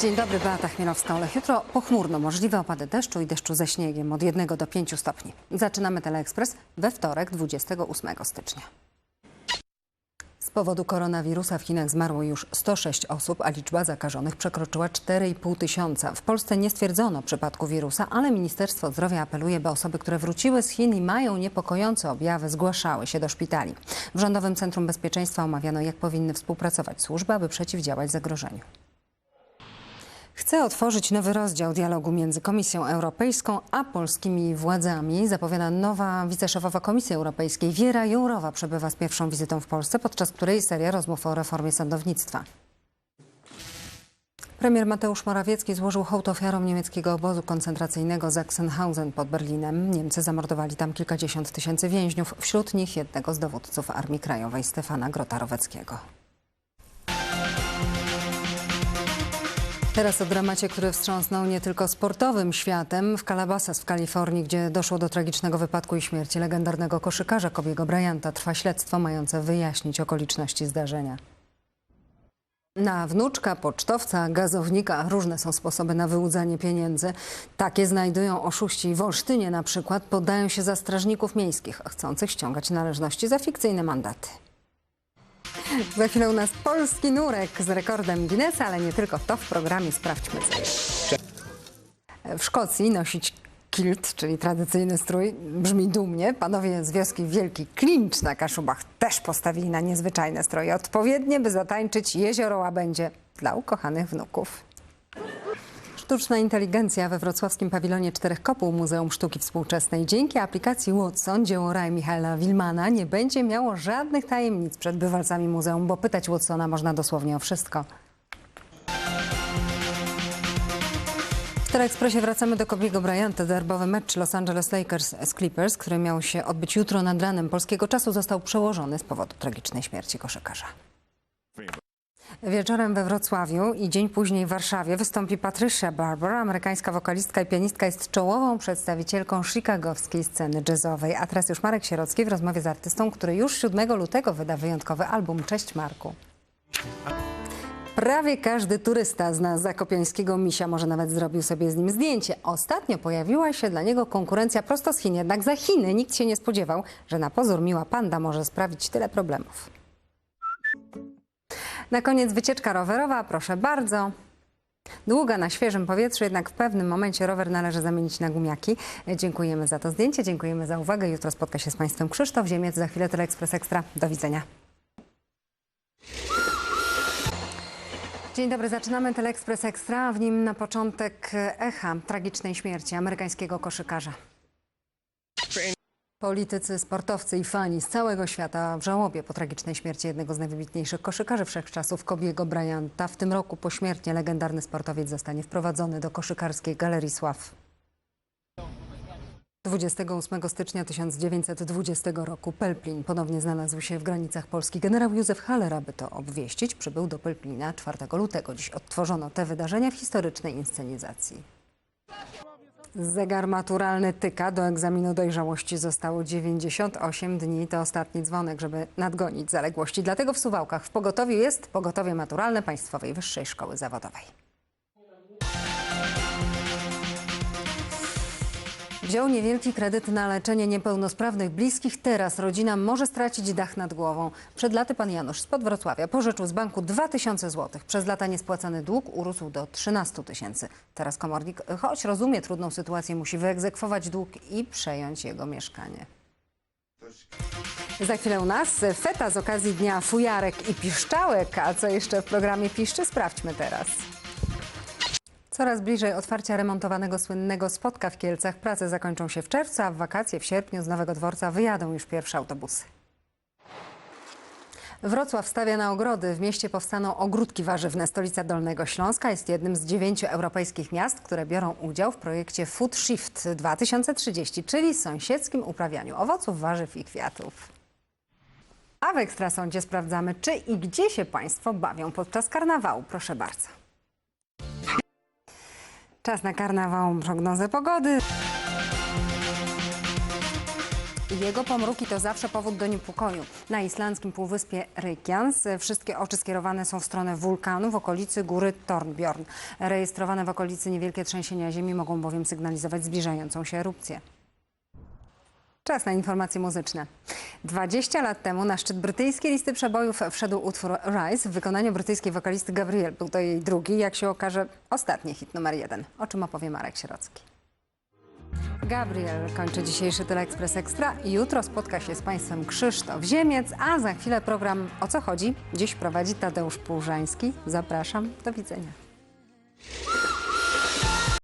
Dzień dobry, Beata Chmielowska-Olech. Jutro pochmurno, możliwe opady deszczu i deszczu ze śniegiem od 1 do 5 stopni. Zaczynamy Teleekspres we wtorek, 28 stycznia. Z powodu koronawirusa w Chinach zmarło już 106 osób, a liczba zakażonych przekroczyła 4,5 tysiąca. W Polsce nie stwierdzono przypadku wirusa, ale Ministerstwo Zdrowia apeluje, by osoby, które wróciły z Chin i mają niepokojące objawy, zgłaszały się do szpitali. W Rządowym Centrum Bezpieczeństwa omawiano, jak powinny współpracować służby, aby przeciwdziałać zagrożeniu. Chce otworzyć nowy rozdział dialogu między Komisją Europejską a polskimi władzami. Zapowiada nowa wiceszefowa Komisji Europejskiej. Wiera Jourowa przebywa z pierwszą wizytą w Polsce, podczas której seria rozmów o reformie sądownictwa. Premier Mateusz Morawiecki złożył hołd ofiarom niemieckiego obozu koncentracyjnego Sachsenhausen pod Berlinem. Niemcy zamordowali tam kilkadziesiąt tysięcy więźniów, wśród nich jednego z dowódców Armii Krajowej Stefana Grota-Roweckiego. Teraz o dramacie, który wstrząsnął nie tylko sportowym światem. W Calabasas w Kalifornii, gdzie doszło do tragicznego wypadku i śmierci legendarnego koszykarza Kobiego Bryanta, trwa śledztwo mające wyjaśnić okoliczności zdarzenia. Na wnuczka, pocztowca, gazownika różne są sposoby na wyłudzanie pieniędzy. Takie znajdują oszuści w Olsztynie na przykład. Podają się za strażników miejskich, chcących ściągać należności za fikcyjne mandaty. Za chwilę u nas polski nurek z rekordem Guinnessa, ale nie tylko to w programie Sprawdźmy. W Szkocji nosić kilt, czyli tradycyjny strój, brzmi dumnie. Panowie z wioski Wielki Klincz na Kaszubach też postawili na niezwyczajne stroje. Odpowiednie, by zatańczyć jezioro łabędzie dla ukochanych wnuków. Sztuczna inteligencja we wrocławskim pawilonie Czterech Kopuł Muzeum Sztuki Współczesnej. Dzięki aplikacji Watson dzieło Raj Michaela Wilmana nie będzie miało żadnych tajemnic przed bywalcami muzeum, bo pytać Watsona można dosłownie o wszystko. W Teleekspresie wracamy do Kobiego Bryanta. Derbowy mecz Los Angeles Lakers z Clippers, który miał się odbyć jutro nad ranem polskiego czasu, został przełożony z powodu tragicznej śmierci koszykarza. Wieczorem we Wrocławiu i dzień później w Warszawie wystąpi Patricia Barber. Amerykańska wokalistka i pianistka jest czołową przedstawicielką chicagowskiej sceny jazzowej. A teraz już Marek Sierocki w rozmowie z artystą, który już 7 lutego wyda wyjątkowy album. Cześć Marku. Prawie każdy turysta zna zakopiańskiego misia, może nawet zrobił sobie z nim zdjęcie. Ostatnio pojawiła się dla niego konkurencja prosto z Chin, jednak za Chiny nikt się nie spodziewał, że na pozór miła panda może sprawić tyle problemów. Na koniec wycieczka rowerowa, proszę bardzo. Długa na świeżym powietrzu, jednak w pewnym momencie rower należy zamienić na gumiaki. Dziękujemy za to zdjęcie, dziękujemy za uwagę. Jutro spotka się z Państwem Krzysztof Ziemiec, za chwilę Teleekspres Ekstra. Do widzenia. Dzień dobry, zaczynamy Teleekspres Ekstra. W nim na początek echa tragicznej śmierci amerykańskiego koszykarza. Politycy, sportowcy i fani z całego świata w żałobie po tragicznej śmierci jednego z najwybitniejszych koszykarzy wszechczasów, Kobiego Bryanta. W tym roku pośmiertnie legendarny sportowiec zostanie wprowadzony do koszykarskiej Galerii Sław. 28 stycznia 1920 roku Pelplin ponownie znalazł się w granicach Polski. Generał Józef Haller, aby to obwieścić, przybył do Pelplina 4 lutego. Dziś odtworzono te wydarzenia w historycznej inscenizacji. Zegar maturalny tyka. Do egzaminu dojrzałości zostało 98 dni. To ostatni dzwonek, żeby nadgonić zaległości. Dlatego w Suwałkach w pogotowiu jest pogotowie maturalne Państwowej Wyższej Szkoły Zawodowej. Wziął niewielki kredyt na leczenie niepełnosprawnych bliskich. Teraz rodzina może stracić dach nad głową. Przed laty pan Janusz spod Wrocławia pożyczył z banku 2000 zł. Przez lata niespłacany dług urósł do 13 tysięcy. Teraz komornik, choć rozumie trudną sytuację, musi wyegzekwować dług i przejąć jego mieszkanie. Za chwilę u nas feta z okazji Dnia Fujarek i Piszczałek. A co jeszcze w programie Piszczy? Sprawdźmy teraz. Coraz bliżej otwarcia remontowanego słynnego spotka w Kielcach. Prace zakończą się w czerwcu, a w wakacje w sierpniu z Nowego Dworca wyjadą już pierwsze autobusy. Wrocław stawia na ogrody. W mieście powstaną ogródki warzywne. Stolica Dolnego Śląska jest jednym z dziewięciu europejskich miast, które biorą udział w projekcie Food Shift 2030, czyli sąsiedzkim uprawianiu owoców, warzyw i kwiatów. A w Ekstrasądzie sprawdzamy, czy i gdzie się Państwo bawią podczas karnawału. Proszę bardzo. Czas na karnawał, prognozę pogody. Jego pomruki to zawsze powód do niepokoju. Na islandzkim półwyspie Reykjans wszystkie oczy skierowane są w stronę wulkanu w okolicy góry Tornbjorn. Rejestrowane w okolicy niewielkie trzęsienia ziemi mogą bowiem sygnalizować zbliżającą się erupcję. Czas na informacje muzyczne. 20 lat temu na szczyt brytyjskiej listy przebojów wszedł utwór Rise w wykonaniu brytyjskiej wokalisty Gabrielle. Był to jej drugi, jak się okaże, ostatni hit numer jeden. O czym opowie Marek Sierocki. Gabriel kończy dzisiejszy Teleexpress Extra. Jutro spotka się z Państwem Krzysztof Ziemiec, a za chwilę program O co chodzi? Dziś prowadzi Tadeusz Półżański. Zapraszam, do widzenia.